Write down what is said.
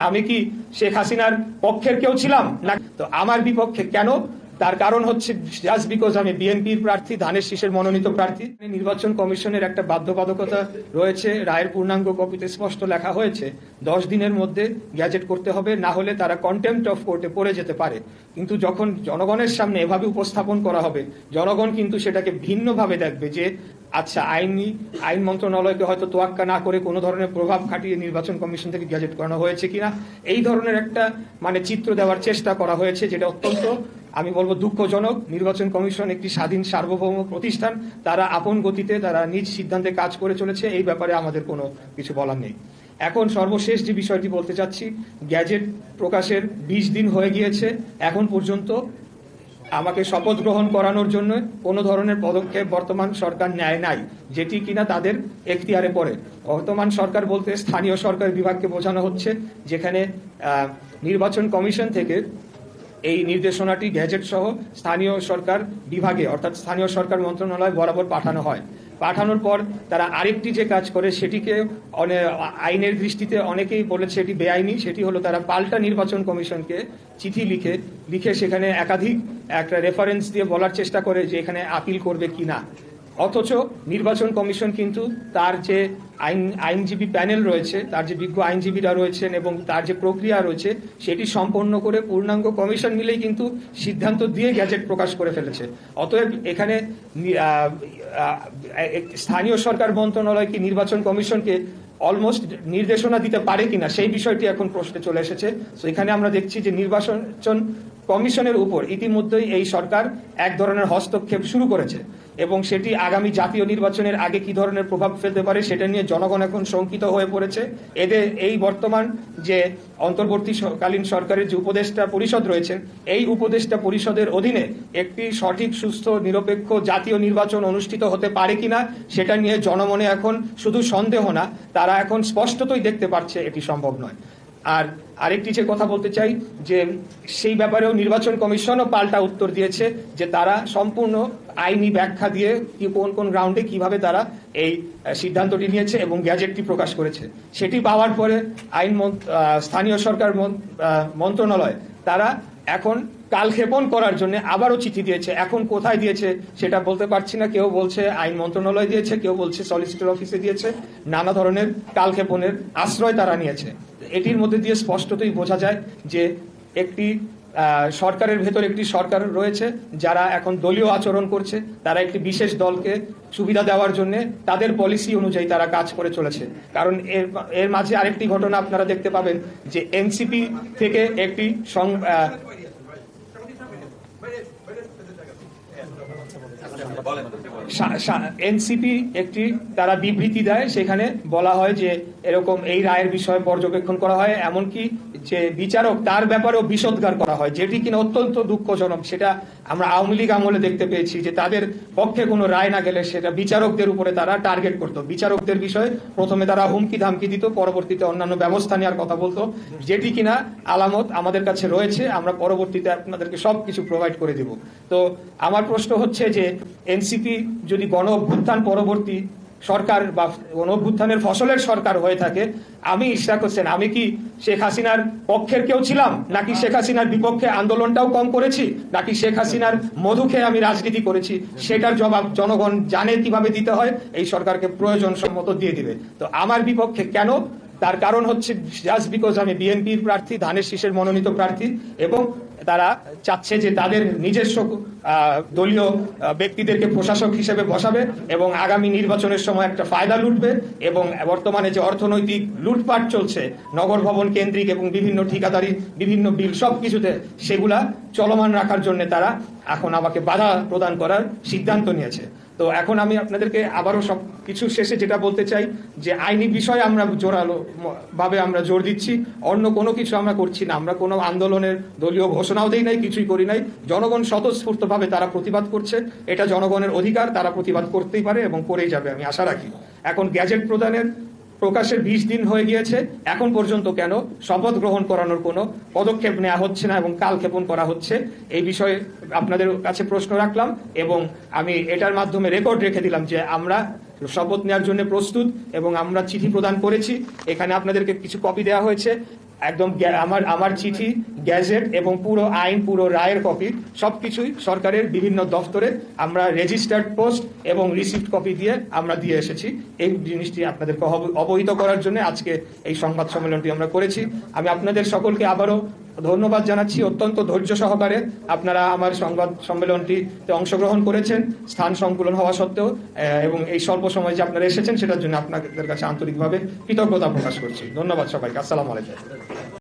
আমি কি শেখ হাসিনার পক্ষের কেউ ছিলাম? না তো আমার বিপক্ষে কেন তার কারণ হচ্ছে জাস্ট বিকজ আমি বিএনপির প্রার্থী, ধানের শীষের মনোনীত প্রার্থী, নির্বাচন কমিশনের একটা বাধ্যবাধকতা রয়েছে, রায়ের পূর্ণাঙ্গ কপিতে স্পষ্ট লেখা হয়েছে, দশ দিনের মধ্যে গ্যাজেট করতে হবে, না হলে তারা কন্টেম্পট অফ কোর্টে পড়ে যেতে পারে। কিন্তু যখন জনগণের সামনে এভাবে উপস্থাপন করা হবে, জনগণ কিন্তু সেটাকে ভিন্নভাবে দেখবে যে আচ্ছা আইনি, আইন মন্ত্রণালয়কে হয়তো তোয়াক্কা না করে কোনো ধরনের প্রভাব খাটিয়ে নির্বাচন কমিশন থেকে গ্যাজেট করানো হয়েছে কিনা, এই ধরনের একটা মানে চিত্র দেওয়ার চেষ্টা করা হয়েছে, যেটা অত্যন্ত আমি বলব দুঃখজনক, নির্বাচন কমিশন একটি স্বাধীন সার্বভৌম প্রতিষ্ঠান, তারা আপন গতিতে, তারা নিজ সিদ্ধান্তে কাজ করে চলেছে, এই ব্যাপারে আমাদের কোনো কিছু বলার নেই। এখন সর্বশেষ যে বিষয়টি বলতে চাচ্ছি, গ্যাজেট প্রকাশের বিশ দিন হয়ে গিয়েছে, এখন পর্যন্ত আমাকে শপথ গ্রহণ করানোর জন্য কোনো ধরনের পদক্ষেপ বর্তমান সরকার নেয় নাই, যেটি কিনা তাদের এখতিয়ারে পড়ে। বর্তমান সরকার বলতে স্থানীয় সরকার বিভাগকে বোঝানো হচ্ছে, যেখানে নির্বাচন কমিশন থেকে এই নির্দেশনাটি গ্যাজেট সহ স্থানীয় সরকার বিভাগে, অর্থাৎ স্থানীয় সরকার মন্ত্রণালয় বরাবর পাঠানো হয়। পাঠানোর পর তারা আরেকটি যে কাজ করে, সেটিকে আইনের দৃষ্টিতে অনেকেই বলেছে এটি বেআইনি। সেটি হলো তারা পাল্টা নির্বাচন কমিশনকে চিঠি লিখে লিখে সেখানে একাধিক একটা রেফারেন্স দিয়ে বলার চেষ্টা করে যে এখানে আপিল করবে কি না অথচ নির্বাচন কমিশন কিন্তু তার যে আইন, আইনজীবী প্যানেল রয়েছে, তার যে বিজ্ঞ আইনজীবীরা রয়েছেন এবং তার যে প্রক্রিয়া রয়েছে, সেটি সম্পন্ন করে পূর্ণাঙ্গ কমিশন মিলেই কিন্তু সিদ্ধান্ত দিয়ে গ্যাজেট প্রকাশ করে ফেলেছে। অতএব এখানে স্থানীয় সরকার মন্ত্রণালয় কি নির্বাচন কমিশনকে অলমোস্ট নির্দেশনা দিতে পারে কিনা, সেই বিষয়টি এখন প্রশ্নে চলে এসেছে। তো এখানে আমরা দেখছি যে নির্বাচন কমিশনের উপর ইতিমধ্যেই এই সরকার এক ধরনের হস্তক্ষেপ শুরু করেছে। এবং সেটি আগামী জাতীয় নির্বাচনের আগে কি ধরনের প্রভাব ফেলতে পারে সেটা নিয়ে জনগণ এখন শঙ্কিত হয়ে পড়েছে। এদের এই বর্তমান যে অন্তর্বর্তীকালীন সরকারের যে উপদেষ্টা পরিষদ রয়েছেন এই উপদেষ্টা পরিষদের অধীনে একটি সঠিক, সুস্থ, নিরপেক্ষ জাতীয় নির্বাচন অনুষ্ঠিত হতে পারে কিনা সেটা নিয়ে জনমনে এখন শুধু সন্দেহ না, তারা এখন স্পষ্টতই দেখতে পাচ্ছে এটি সম্ভব নয়। আর আরেকটি যে কথা বলতে চাই, যে সেই ব্যাপারেও নির্বাচন কমিশনও পাল্টা উত্তর দিয়েছে যে তারা সম্পূর্ণ আইনি ব্যাখ্যা দিয়ে কি কোন কোন গ্রাউন্ডে কীভাবে তারা এই সিদ্ধান্তটি নিয়েছে এবং গ্যাজেটটি প্রকাশ করেছে। সেটি পাওয়ার পরে আইন স্থানীয় সরকার মন্ত্রণালয়, তারা এখন কালক্ষেপণ করার জন্য আবারও চিঠি দিয়েছে। এখন কোথায় দিয়েছে সেটা বলতে পারছি না। কেউ বলছে আইন মন্ত্রণালয় দিয়েছে, কেউ বলছে সলিসিটর অফিসে দিয়েছে। নানা ধরনের কালক্ষেপণের আশ্রয় তারা নিয়েছে। এটির মধ্যে দিয়ে স্পষ্টতই বোঝা যায় যে একটি সরকারের ভেতর একটি সরকার রয়েছে যারা এখন দলীয় আচরণ করছে। তারা একটি বিশেষ দলকে সুবিধা দেওয়ার জন্য তাদের পলিসি অনুযায়ী তারা কাজ করে চলেছে। কারণ এর এর মাঝে আরেকটি ঘটনা আপনারা দেখতে পাবেন যে এনসিপি থেকে একটি এনসিপি একটি তারা বিবৃতি দেয়, সেখানে বলা হয় যে এরকম এই রায়ের বিষয়ে পর্যবেক্ষণ করা হয়, এমনকি যে বিচারক তার ব্যাপারেও বিষোদ্গার করা হয়, যেটি কিনা অত্যন্ত দুঃখজনক। সেটা আমরা আওয়ামী লীগ আমলে দেখতে পেয়েছি যে তাদের পক্ষে কোনো রায় না গেলে সেটা বিচারকদের উপরে তারা টার্গেট করত। বিচারকদের বিষয়ে প্রথমে তারা হুমকি ধামকি দিত, পরবর্তীতে অন্যান্য ব্যবস্থা নেওয়ার কথা বলতো। যেটি কিনা আলামত আমাদের কাছে রয়েছে, আমরা পরবর্তীতে আপনাদেরকে সব কিছু প্রোভাইড করে দিব। তো আমার প্রশ্ন হচ্ছে যে এনসিপি যদি গণ অভ্যুত্থান পরবর্তী সরকার বা গণ অভ্যুত্থানের ফসলের সরকার হয়ে থাকে, আমি ইশরাক হোসেন, আমি কি শেখ হাসিনার পক্ষের কেউ ছিলাম? নাকি শেখ হাসিনার বিপক্ষে আন্দোলনটাও কম করেছি? নাকি শেখ হাসিনার মধু খেয়ে আমি রাজনীতি করেছি? সেটার জবাব জনগণ জানে কীভাবে দিতে হয়, এই সরকারকে প্রয়োজন সম্মত দিয়ে দিবে। তো আমার বিপক্ষে কেন? তার কারণ হচ্ছে জাস্ট বিকজ আমি বিএনপির প্রার্থী, ধানের শীষের মনোনীত প্রার্থী, এবং তারা চাচ্ছে যে তাদের নিজস্ব দলীয় ব্যক্তিদেরকে প্রশাসক হিসেবে বসাবে এবং আগামী নির্বাচনের সময় একটা ফায়দা লুটবে এবং বর্তমানে যে অর্থনৈতিক লুটপাট চলছে, নগর ভবন কেন্দ্রিক এবং বিভিন্ন ঠিকাদারি, বিভিন্ন বিল সব কিছুতে সেগুলা চলমান রাখার জন্য তারা এখন আমাকে বাধা প্রদান করার সিদ্ধান্ত নিয়েছে। তো এখন আমি আপনাদেরকে আবারও সব কিছু শেষে যেটা বলতে চাই, যে আইনি বিষয়ে আমরা জোরালো ভাবে আমরা জোর দিচ্ছি, অন্য কোনো কিছু আমরা করছি না। আমরা কোনো আন্দোলনের দলীয় ঘোষণাও দেই নাই, কিছুই করি নাই। জনগণ স্বতঃস্ফূর্তভাবে তারা প্রতিবাদ করছে। এটা জনগণের অধিকার, তারা প্রতিবাদ করতেই পারে এবং করেই যাবে, আমি আশা রাখি। এখন গ্যাজেট প্রদানের প্রকাশের বিশ দিন হয়ে গিয়েছে। এখন পর্যন্ত কেন শপথ গ্রহণ করানোর কোনো পদক্ষেপ নেওয়া হচ্ছে না এবং কাল ক্ষেপণ করা হচ্ছে, এই বিষয়ে আপনাদের কাছে প্রশ্ন রাখলাম এবং আমি এটার মাধ্যমে রেকর্ড রেখে দিলাম যে আমরা শপথ নেওয়ার জন্য প্রস্তুত এবং আমরা চিঠি প্রদান করেছি। এখানে আপনাদেরকে কিছু কপি দেওয়া হয়েছে। একদম আমার আমার চিঠি গ্যাজেট এবং পুরো আইন পুরো রায়ের কপি সব কিছুই সরকারের বিভিন্ন দফতরে আমরা রেজিস্টার্ড পোস্ট এবং রিসিপ্ট কপি দিয়ে আমরা দিয়ে এসেছি। এই জিনিসটি আপনাদেরকে অব- অবহিত করার জন্য আজকে এই সংবাদ সম্মেলনটি আমরা করেছি। আমি আপনাদের সকলকে আবারও ধন্যবাদ জানাচ্ছি অত্যন্ত ধৈর্য সহকারে। আপনারা আমার সংবাদ সম্মেলনটিতে অংশগ্রহণ করেছেন, স্থান সংকুলন হওয়া সত্ত্বেও এবং এই স্বল্প সময় যে আপনারা এসেছেন, সেটার জন্য আপনাদের কাছে আন্তরিকভাবে কৃতজ্ঞতা প্রকাশ করছি। ধন্যবাদ সবাইকে। আসসালামু আলাইকুম।